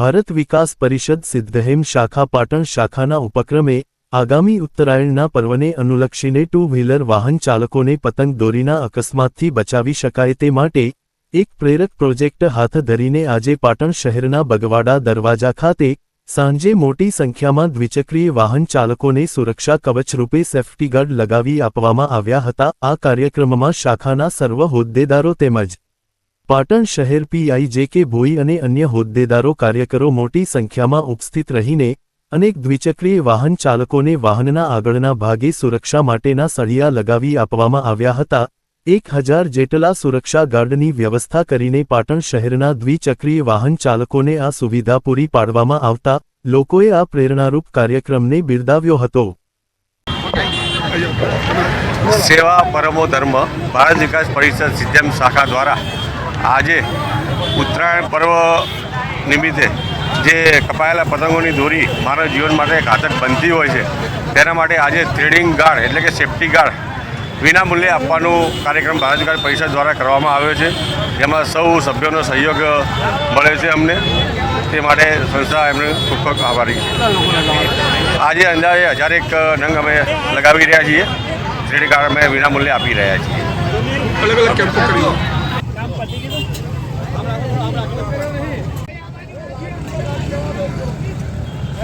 ભારત વિકાસ પરિષદ સિદ્ધહેમ શાખા પાટણ શાખાના ઉપક્રમે આગામી ઉત્તરાયણના પર્વને અનુલક્ષીને ટુ વ્હીલર વાહન ચાલકોને પતંગ દોરીના અકસ્માતથી બચાવી શકાય તે માટે એક પ્રેરક પ્રોજેક્ટ હાથ ધરીને આજે પાટણ શહેરના બગવાડા દરવાજા ખાતે સાંજે મોટી સંખ્યામાં દ્વિચક્રીય વાહન ચાલકોને સુરક્ષા કવચરૂપે સેફ્ટી ગાર્ડ લગાવી આપવામાં આવ્યા હતા. આ કાર્યક્રમમાં શાખાના સર્વ હોદ્દેદારો તેમજ પાટણ શહેર પીઆઈ જે કે ભોઈ અને અન્ય હોદ્દેદારો કાર્યકરો મોટી સંખ્યામાં ઉપસ્થિત રહીને અનેક દ્વિચક્રીય વાહન ચાલકોને વાહનના આગળના ભાગે સુરક્ષા માટેના સળિયા લગાવી આપવામાં આવ્યા હતા. એક હજાર જેટલા સુરક્ષા ગાર્ડની વ્યવસ્થા કરીને પાટણ શહેરના દ્વિચક્રીય વાહન ચાલકોને આ સુવિધા પૂરી પાડવામાં આવતા લોકોએ આ પ્રેરણારૂપ કાર્યક્રમને બિરદાવ્યો હતો. સેવા પરમો ધર્મ, ભારત વિકાસ પરિષદ સિદ્ધમ શાખા દ્વારા આજે ઉત્તરાયણ પર્વ નિમિત્તે જે કપાયેલા પતંગોની દોરી મારા જીવન માટે એક આદત બનતી હોય છે. તેના માટે આજે થ્રેડિંગ ગાર્ડ એટલે કે સેફ્ટી ગાર્ડ વિના મૂલ્યે આપવાનું કાર્યક્રમ ભારત વિકાસ પરિષદ દ્વારા કરવામાં આવ્યો છે. જેમાં સૌ સભ્યોનો સહયોગ મળે છે અમને. તે માટે સંસ્થા એમને ખૂબ ખૂબ આભારી આજે અંદાજે હજાર એક નંગ અમે લગાવી રહ્યા છીએ. થ્રેડિંગ ગાર્ડ અમે વિના મૂલ્યે આપી રહ્યા છીએ. અલગ અલગ કેમ્પો